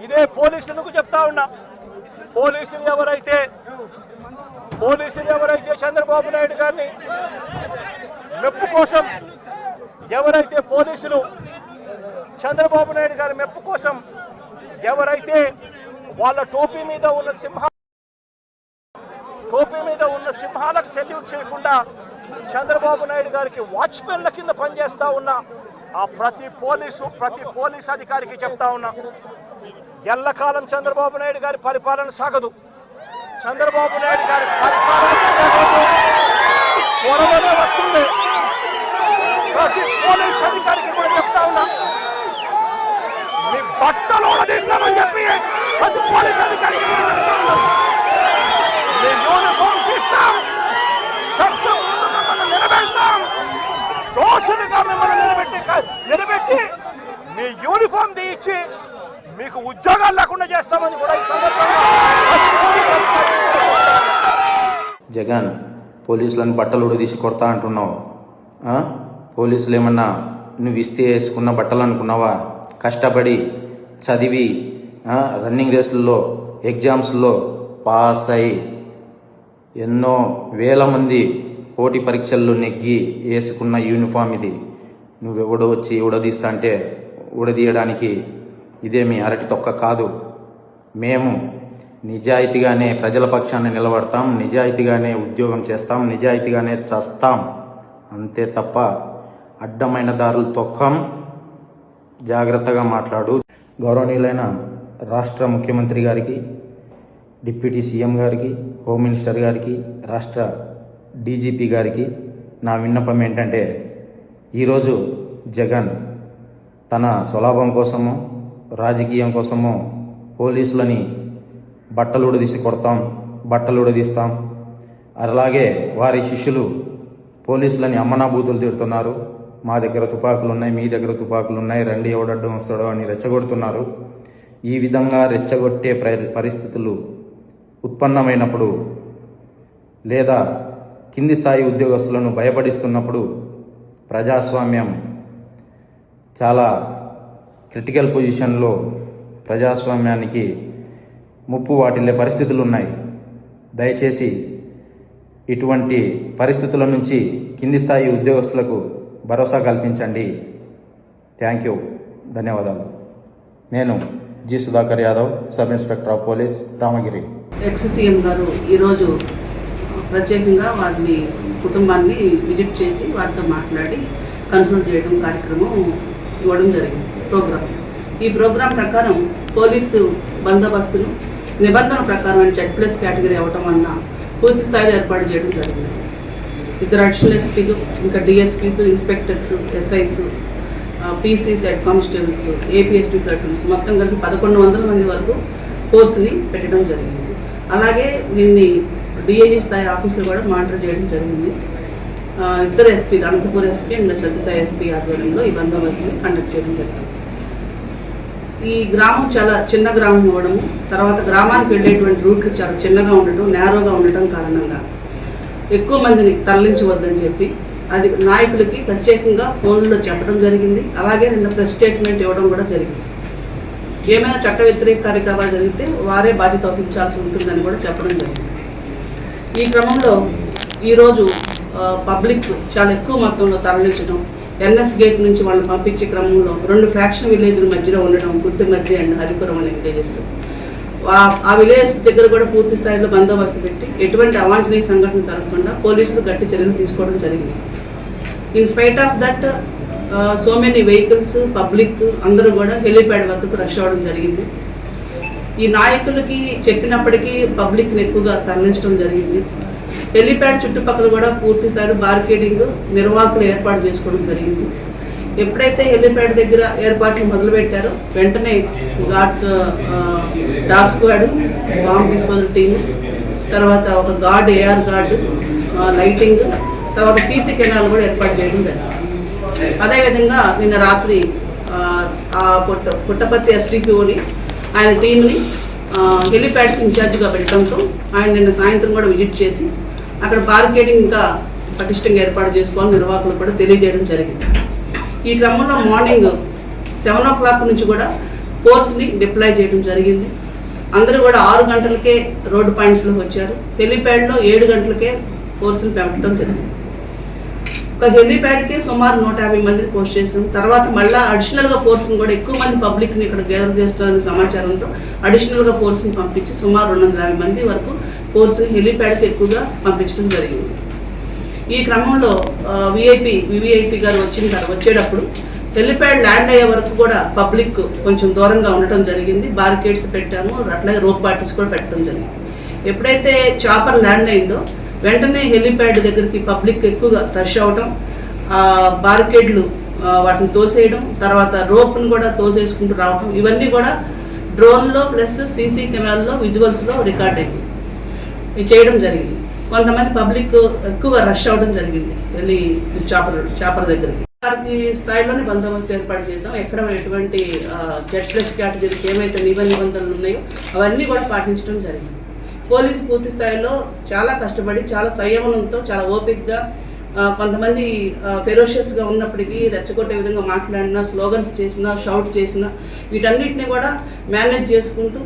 ఇదే పోలీసులకు చెప్తా ఉన్నా? పోలీసులు ఎవరైతే పోలీసులు ఎవరైతే చంద్రబాబు నాయుడు గారిని మెప్పు కోసం ఎవరైతే పోలీసులు చంద్రబాబు నాయుడు గారి మెప్పు కోసం ఎవరైతే వాళ్ళ టోపీ మీద ఉన్న సింహ టోపీ మీద ఉన్న సింహాలకు సెల్యూట్ చేయకుండా చంద్రబాబు నాయుడు గారికి వాచ్మెన్ల కింద పనిచేస్తా ఉన్నా ఆ ప్రతి పోలీసు ప్రతి పోలీస్ అధికారికి చెప్తా ఉన్నా ఎల్లకాలం చంద్రబాబు నాయుడు గారి పరిపాలన సాగదు. చంద్రబాబు నాయుడు గారి పరిపాలన వస్తుంది. ప్రతి పోలీస్ అధికారికి కూడా చెప్తా ఉన్నా. మీ బట్టలు ఉడదీస్తామని చెప్పి ప్రతి పోలీస్ అధికారికి మీ యూనిఫామ్ తీస్తాం. మిమ్మల్ని నిలబెడతాం. దోషులుగా మిమ్మల్ని నిలబెట్టి నిలబెట్టి మీ యూనిఫామ్ తీయించి మీకు ఉద్యోగాలు లేకుండా చేస్తామని కూడా ఈ జగన్ పోలీసులను బట్టలు ఉడదీసి కొడతా అంటున్నావు. పోలీసులు ఏమన్నా నువ్వు ఇస్తే వేసుకున్న బట్టలు అనుకున్నావా? కష్టపడి చదివి రన్నింగ్ రేసుల్లో ఎగ్జామ్స్లో పాస్ అయి ఎన్నో వేల మంది పోటీ పరీక్షల్లో నెగ్గి వేసుకున్న యూనిఫామ్ ఇది. నువ్వెవడో వచ్చి ఉడదీస్తా అంటే ఉడదీయడానికి ఇదేమి అరటి తొక్క కాదు. మేము నిజాయితీగానే ప్రజల పక్షాన్ని నిలబడతాం నిజాయితీగానే ఉద్యోగం చేస్తాం నిజాయితీగానే చస్తాం. అంతే తప్ప అడ్డమైన దారులు తొక్కం జాగ్రత్తగా మాట్లాడు. గౌరవనీయులైన రాష్ట్ర ముఖ్యమంత్రి గారికి డిప్యూటీ సీఎం గారికి హోమ్ మినిస్టర్ గారికి రాష్ట్ర డీజీపీ గారికి నా విన్నపం ఏంటంటే ఈరోజు జగన్ తన స్వలాభం కోసము రాజకీయం కోసమో పోలీసులని బట్టలు ఉడదీసి కొడతాం బట్టలు ఉడదీస్తాం అలాగే వారి శిష్యులు పోలీసులని అమ్మనాభూతులు తిడుతున్నారు. మా దగ్గర తుపాకులు ఉన్నాయి మీ దగ్గర తుపాకులు ఉన్నాయి రండి ఎవడడ్డం వస్తాడో అని రెచ్చగొడుతున్నారు. ఈ విధంగా రెచ్చగొట్టే ప్ర- పరిస్థితులు ఉత్పన్నమైనప్పుడు లేదా కింది స్థాయి ఉద్యోగస్తులను భయపడిస్తున్నప్పుడు ప్రజాస్వామ్యం చాలా క్రిటికల్ పొజిషన్లో ప్రజాస్వామ్యానికి ముప్పు వాటిల్లే పరిస్థితులు ఉన్నాయి దయచేసి ఇటువంటి పరిస్థితుల నుంచి కింది స్థాయి ఉద్యోగస్తులకు భరోసా కల్పించండి. Thank you. ధన్యవాదాలు. నేను G Sudhakar Yadav sub inspector of police Ramagiri. Ex CM గారు ఈరోజు ప్రత్యేకంగా వారిని కుటుంబాన్ని విజిట్ చేసి వారితో మాట్లాడి కన్సల్ట్ చేయడం కార్యక్రమం ఇవ్వడం జరిగింది. ప్రోగ్రాం. ఈ ప్రోగ్రాం ప్రకారం పోలీసు బందోబస్తును నిబంధన ప్రకారం జెడ్ ప్లస్ కేటగిరీ అవ్వటం వలన పూర్తి స్థాయిలో ఏర్పాటు చేయడం జరిగింది. ఇద్దరు అడిషనల్ ఎస్పీలు ఇంకా DSPs inspectors SIs PCs head constables APSP platoons మొత్తం కలిపి పదకొండు వందల మంది వరకు కోర్సుని పెట్టడం జరిగింది. అలాగే దీన్ని డిఐజీ స్థాయి ఆఫీసర్ కూడా మానిటర్ చేయడం జరిగింది. ఇద్దరు SP Anantapur SP and Sathya Sai SP ఆధ్వర్యంలో ఈ బందోబస్తుని కండక్ట్ చేయడం జరిగింది. ఈ గ్రామం చాలా చిన్న గ్రామం అవ్వడం తర్వాత గ్రామానికి వెళ్ళేటువంటి రూట్లు చాలా చిన్నగా ఉండటం నేరోగా ఉండటం కారణంగా ఎక్కువ మందిని తరలించవద్దని చెప్పి అది నాయకులకి ప్రత్యేకంగా ఫోన్లో చెప్పడం జరిగింది. అలాగే నిన్న ప్రెస్ స్టేట్మెంట్ ఇవ్వడం కూడా జరిగింది. ఏమైనా చట్ట వ్యతిరేక కార్యక్రమాలు జరిగితే వారే బాధ్యత వహించాల్సి ఉంటుందని కూడా చెప్పడం జరిగింది. ఈ క్రమంలో ఈరోజు పబ్లిక్ చాలా ఎక్కువ మొత్తంలో తరలించడం ఎన్ఎస్ గేట్ నుంచి వాళ్ళని పంపించే క్రమంలో రెండు ఫ్యాక్షన్ విలేజ్ల మధ్యలో ఉండడం గుడ్డు మధ్య అండ్ హరిపురం అనే విలేజెస్. ఆ- ఆ విలేజ్ దగ్గర కూడా పూర్తి స్థాయిలో బందోబస్తు పెట్టి ఎటువంటి అవాంఛనీయ సంఘటన జరగకుండా పోలీసులు గట్టి చర్యలు తీసుకోవడం జరిగింది. In spite of that so many vehicles public అందరూ కూడా హెలిప్యాడ్ వద్దకు రష్ అవ్వడం జరిగింది. ఈ నాయకులకి చెప్పినప్పటికీ పబ్లిక్ని ఎక్కువగా తరలించడం జరిగింది. హెలిప్యాడ్ చుట్టుపక్కల కూడా పూర్తి స్థాయిలో బార్కేడింగ్ నిర్వాహకులు ఏర్పాటు చేసుకోవడం జరిగింది. ఎప్పుడైతే హెలిప్యాడ్ దగ్గర ఏర్పాట్లు మొదలుపెట్టారో వెంటనే ghat dog squad bomb disposal team తర్వాత ఒక గార్డ్ ఏఆర్ గార్డు లైటింగ్ తర్వాత సీసీ కెనాల్ కూడా ఏర్పాటు చేయడం జరిగింది. అదేవిధంగా నిన్న రాత్రి ఆ, పుట్ట పుట్టపర్తి ఎస్డిపిఓని ఆయన టీంని హెలిప్యాడ్కి ఇన్ఛార్జ్గా పెట్టడంతో ఆయన నిన్న సాయంత్రం కూడా విజిట్ చేసి అక్కడ బార్గేడింగ్ ఇంకా పటిష్టంగా ఏర్పాటు చేసుకోవాలని నిర్వాహకులు కూడా తెలియజేయడం జరిగింది. ఈ క్రమంలో మార్నింగ్ సెవెన్ ఓ క్లాక్ నుంచి కూడా ఫోర్స్ని డిప్లాయ్ చేయడం జరిగింది. అందరూ కూడా ఆరు గంటలకే రోడ్డు పాయింట్స్లోకి వచ్చారు. హెలిప్యాడ్లో ఏడు గంటలకే ఫోర్స్ని పెంపడం జరిగింది. ఒక హెలిప్యాడ్కి సుమారు నూట యాభై మందిని పోస్ట్ చేసాం తర్వాత మళ్ళీ అడిషనల్గా ఫోర్స్ని కూడా ఎక్కువ మంది పబ్లిక్ని ఇక్కడ గ్యాదర్ చేస్తున్నారనే సమాచారంతో అడిషనల్గా ఫోర్స్ని పంపించి సుమారు రెండు వందల యాభై మంది వరకు ఫోర్స్ హెలిప్యాడ్కి ఎక్కువగా పంపించడం జరిగింది. ఈ క్రమంలో విఐపి వివిఐపి గారు వచ్చిన తర్వాత వచ్చేటప్పుడు హెలిప్యాడ్ ల్యాండ్ అయ్యే వరకు కూడా పబ్లిక్ కొంచెం దూరంగా ఉండటం జరిగింది. బారికేడ్స్ పెట్టాము. అట్లాగే రోప్ బాటిల్స్ కూడా పెట్టడం జరిగింది. ఎప్పుడైతే చాపర్ ల్యాండ్ అయిందో వెంటనే హెలిప్యాడ్ దగ్గరికి పబ్లిక్ ఎక్కువగా రష్ అవ్వటం బార్కేడ్లు వాటిని తోసేయడం తర్వాత రోప్ను కూడా తోసేసుకుంటూ రావటం ఇవన్నీ కూడా డ్రోన్లో ప్లస్ సీసీ కెమెరాల్లో విజువల్స్లో రికార్డ్ అయ్యింది ఇది చేయడం జరిగింది. కొంతమంది పబ్లిక్ ఎక్కువగా రష్ అవ్వడం జరిగింది. వెళ్ళి చేపల చేపల దగ్గరికి. వారికి స్థాయిలోనే బందోబస్తు ఏర్పాటు చేసాం ఎక్కడ ఎటువంటి జెడ్ ప్లస్ కేటగిరీకి ఏమైతే నిబంధనలు ఉన్నాయో అవన్నీ కూడా పాటించడం జరిగింది. పోలీసు పూర్తి స్థాయిలో చాలా కష్టపడి చాలా సంయమనంతో చాలా ఓపికగా కొంతమంది ఫెరోషియస్గా ఉన్నప్పటికీ రెచ్చగొట్టే విధంగా మాట్లాడినా స్లోగన్స్ చేసినా షౌట్ చేసినా వీటన్నిటిని కూడా మేనేజ్ చేసుకుంటూ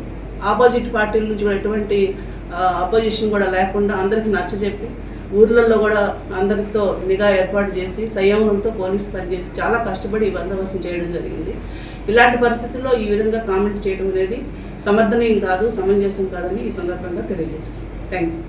ఆపోజిట్ పార్టీల నుంచి కూడా ఎటువంటి అపోజిషన్ కూడా లేకుండా అందరికీ నచ్చజెప్పి ఊర్లలో కూడా అందరితో నిఘా ఏర్పాటు చేసి సంయమనంతో పోలీసు పనిచేసి చాలా కష్టపడి ఈ బందోబస్తు చేయడం జరిగింది. ఇలాంటి పరిస్థితుల్లో ఈ విధంగా కామెంట్ చేయడం అనేది సమర్థనీయం కాదు సమంజసం కాదని ఈ సందర్భంగా తెలియజేస్తుంది థ్యాంక్ యూ